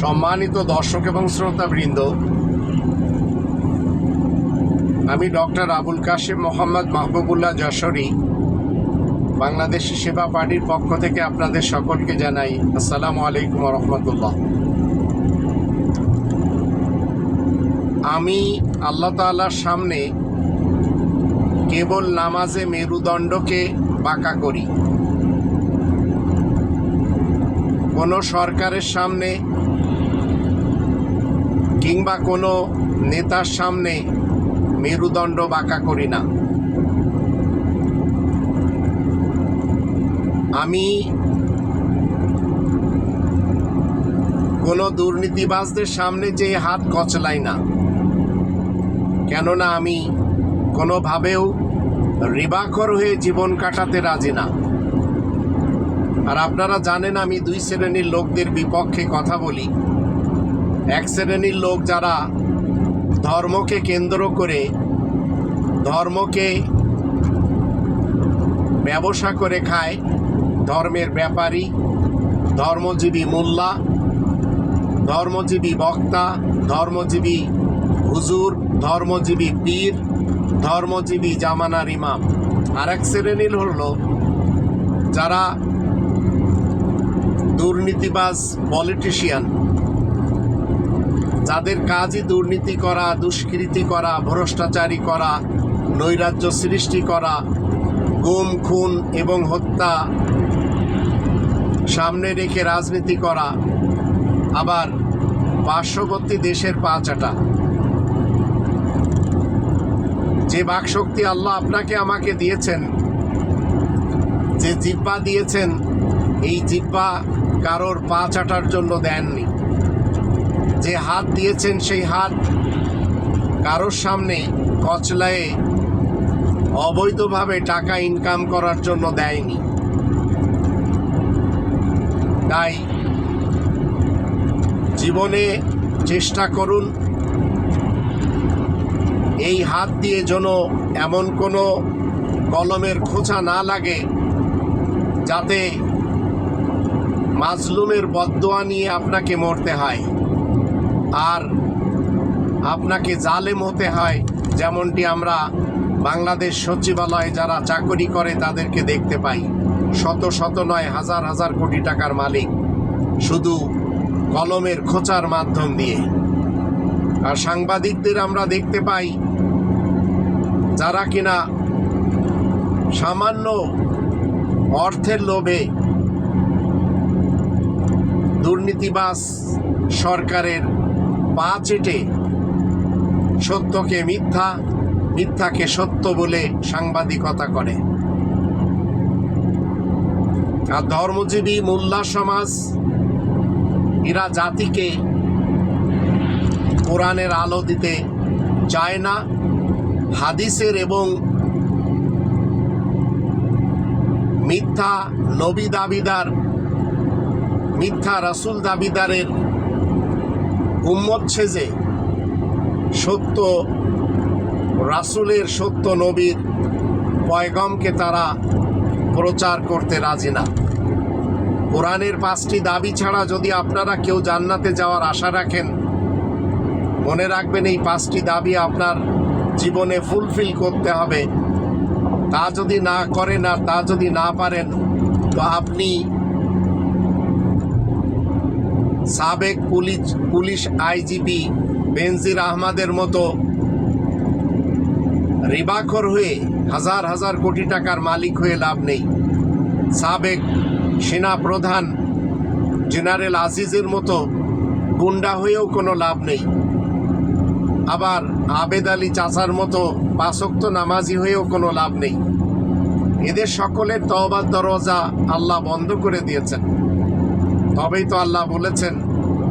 সম্মানিত দর্শক এবং শ্রোতাবৃন্দ, আমি ডক্টর আবুল কাশেম মোহাম্মদ মাহবুবুল্লাহ যশোরী, বাংলাদেশি সেবা পার্টির পক্ষ থেকে আপনাদের সকলকে জানাই আসসালামু আলাইকুম রহমতুল্লাহ আমি আল্লাহ তাআলার সামনে কেবল নামাজে মেরুদণ্ডকে বাঁকা করি। কোনো সরকারের সামনে কিংবা কোনো নেতার সামনে মেরুদণ্ড বাঁকা করি না। আমি কোনো দুর্নীতিবাজদের সামনে যে হাত কচলাই না, কেননা আমি কোনোভাবেও রিবাখর হয়ে জীবন কাটাতে রাজি না। আর আপনারা জানেন আমি দুই শ্রেণির লোকদের বিপক্ষে কথা বলি। এক শ্রেণির লোক যারা ধর্মকে কেন্দ্র করে ধর্মকে ব্যবসা করে খায়, ধর্মের ব্যাপারী, ধর্মজীবী মোল্লা, ধর্মজীবী বক্তা, ধর্মজীবী হুজুর, ধর্মজীবী পীর, ধর্মজীবী জামানার ইমাম। আর এক শ্রেণির হলো যারা দুর্নীতিবাজ পলিটিশিয়ান। যাদের কাজই দুর্নীতি করা, দুষ্কৃতি করা, ভ্রষ্টাচারী করা, নৈরাজ্য সৃষ্টি করা, গুম, খুন এবং হত্যা সামনে রেখে রাজনীতি করা, আবার পার্শ্ববর্তী দেশের পা চাটা। যে বাকশক্তি আল্লাহ আপনাকে আমাকে দিয়েছেন, যে জিব্বা দিয়েছেন, এই জিব্বা কারোর পা চাটার জন্য দেননি। যে হাত দিয়েছেন সেই হাত কারোর সামনে কচলায়ে অবৈধভাবে টাকা ইনকাম করার জন্য দেয়নি। তাই জীবনে চেষ্টা করুন, এই হাত দিয়ে যেন এমন কোনো কলমের খোঁচা না লাগে, যাতে মাজলুমের বদোয়া নিয়ে আপনাকে মরতে হয়। আর আপনাকে জালেম হতে হয়, যেমনটি আমরা বাংলাদেশ সচিবালয়ে যারা চাকরি করে তাদেরকে দেখতে পাই। শত শত নয়, হাজার হাজার কোটি টাকার মালিক শুধু কলমের খোঁচার মাধ্যম দিয়ে। আর সাংবাদিকদের আমরা দেখতে পাই, যারা কিনা সামান্য অর্থের লোভে দুর্নীতিবাজ সরকারের পা চেটে সত্যকে মিথ্যা, মিথ্যাকে সত্য বলে সাংবাদিকতা করে। আর ধর্মজীবী মোল্লা সমাজ, এরা জাতিকে কোরআনের আলো দিতে চায় না, হাদিসের এবং মিথ্যা নবী দাবিদার মিথ্যা রাসুল দাবিদারের উম্মত ছেজে সত্য, রাসুলের সত্য নবীর পয়গমকে তারা প্রচার করতে রাজি না। কোরআনের পাঁচটি দাবি ছাড়া যদি আপনারা কেউ জান্নাতে যাওয়ার আশা রাখেন, মনে রাখবেন এই পাঁচটি দাবি আপনার জীবনে ফুলফিল করতে হবে। তা যদি না করেন আর তা যদি না পারেন, তো আপনি সাবেক পুলিশ পুলিশ আইজিপি বেনজির আহমদের মতো রিবাখর হয়ে হাজার হাজার কোটি টাকার মালিক হয়ে লাভ নেই। সাবেক সেনা প্রধান জেনারেল আজিজের মতো গুন্ডা হয়েও কোনো লাভ নেই। আবার আবেদ আলী চাচার মতো পাশক্ত নামাজি হয়েও কোনো লাভ নেই। এদের সকলের তওবার দরজা আল্লাহ বন্ধ করে দিয়েছেন। তবেই তো আল্লাহ বলেছেন,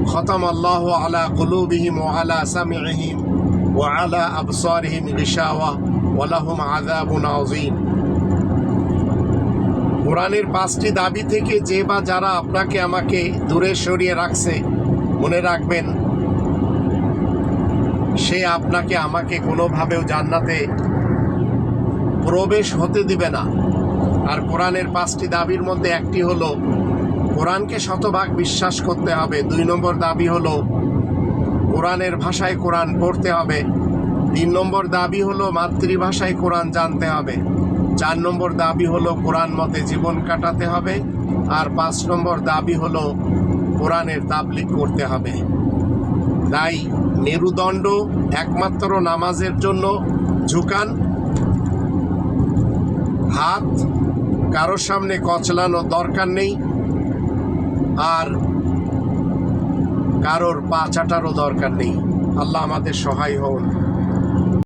খতম আল্লাহ আলা কুলুবিহিম ও আলা সামিহিম ও আলা আবসারহিম গিশাওয়া ওয়ালাহুম আযাবুন আযীম। কোরআনের পাঁচটি দাবি থেকে যে বা যারা আপনাকে আমাকে দূরে সরিয়ে রাখছে, মনে রাখবেন, সে আপনাকে আমাকে কোনোভাবেও জান্নাতে প্রবেশ হতে দিবে না। আর কোরআনের পাঁচটি দাবির মধ্যে একটি হলো কোরআনকে শতভাগ বিশ্বাস করতে হবে। দুই নম্বর দাবি হলো, কোরআনের ভাষায় কোরআন পড়তে হবে। তিন নম্বর দাবি হলো, মাতৃভাষায় কোরআন জানতে হবে। চার নম্বর দাবি হলো, কোরআন মতে জীবন কাটাতে হবে। আর পাঁচ নম্বর দাবি হলো, কোরআনের তাবলিক করতে হবে। তাই মেরুদণ্ড একমাত্র নামাজের জন্য, ঝুকান, হাত, কারোর সামনে কচলানো দরকার নেই। আর কারোর পা চাটারও দরকার নেই। আল্লাহ আমাদের সহায় হন